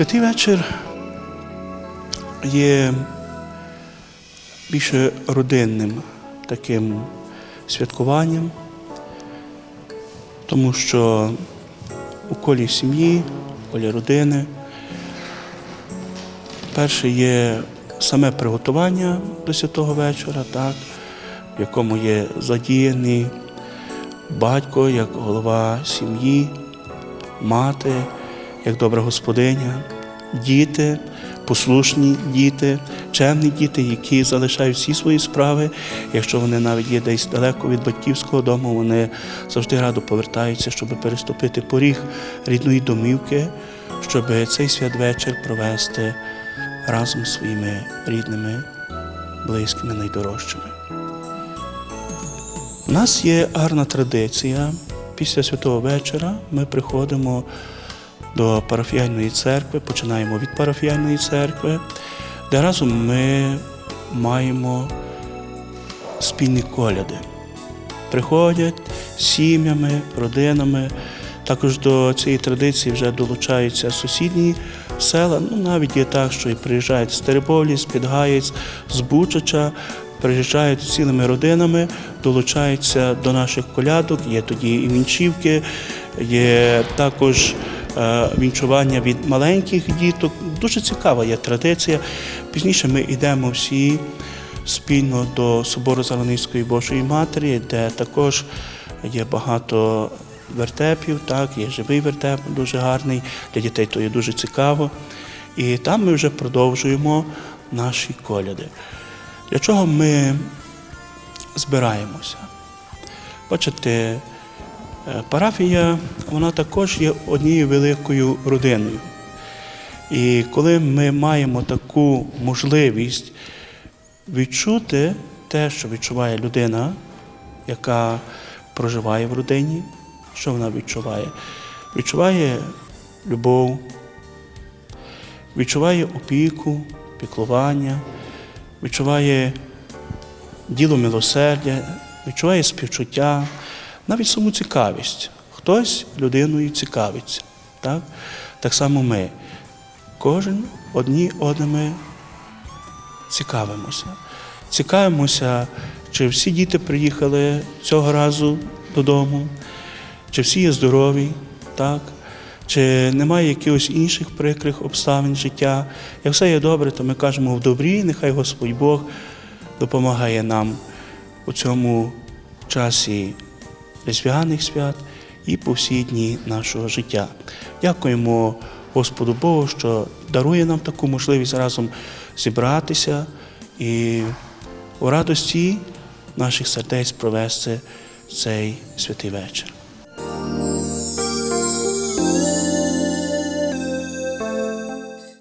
Святий вечір є більше родинним таким святкуванням, тому що у колі сім'ї, у колі родини перше є саме приготування до святого вечора, так, в якому є задіяний батько як голова сім'ї, мати, як добра господиня, діти, послушні діти, чемні діти, які залишають всі свої справи. Якщо вони навіть є десь далеко від батьківського дому, вони завжди радо повертаються, щоб переступити поріг рідної домівки, щоб цей святвечір провести разом з своїми рідними, близькими, найдорожчими. У нас є гарна традиція. Після святого вечора ми приходимо до парафіяльної церкви, починаємо від парафіяльної церкви, де разом ми маємо спільні коляди. Приходять сім'ями, родинами. Також до цієї традиції вже долучаються сусідні села. Ну, навіть є так, що і приїжджають з Теребовлі, з Підгаєць, з Бучача, приїжджають цілими родинами, долучаються до наших колядок. Є тоді і вінчівки, є також вінчування від маленьких діток. Дуже цікава є традиція. Пізніше ми йдемо всі спільно до собору Зеленівської Божої Матері, де також є багато вертепів, так, є живий вертеп, дуже гарний. Для дітей то є дуже цікаво. І там ми вже продовжуємо наші коляди. Для чого ми збираємося? Бачите, е, парафія вона також є однією великою родиною. І коли ми маємо таку можливість відчути те, що відчуває людина, яка проживає в родині, що вона відчуває? Відчуває любов, відчуває опіку, піклування, відчуває діло милосердя, відчуває співчуття, навіть саму цікавість. Хтось людиною цікавиться. Так, так само ми. Кожен одні одними цікавимося. Цікавимося, чи всі діти приїхали цього разу додому, чи всі є здорові, так? чи немає якихось інших прикрих обставин життя. Як все є добре, то ми кажемо в добрі, нехай Господь Бог допомагає нам у цьому часі різдвяних свят і по всі дні нашого життя. Дякуємо Господу Богу, що дарує нам таку можливість разом зібратися і у радості наших сердець провести цей святий вечір.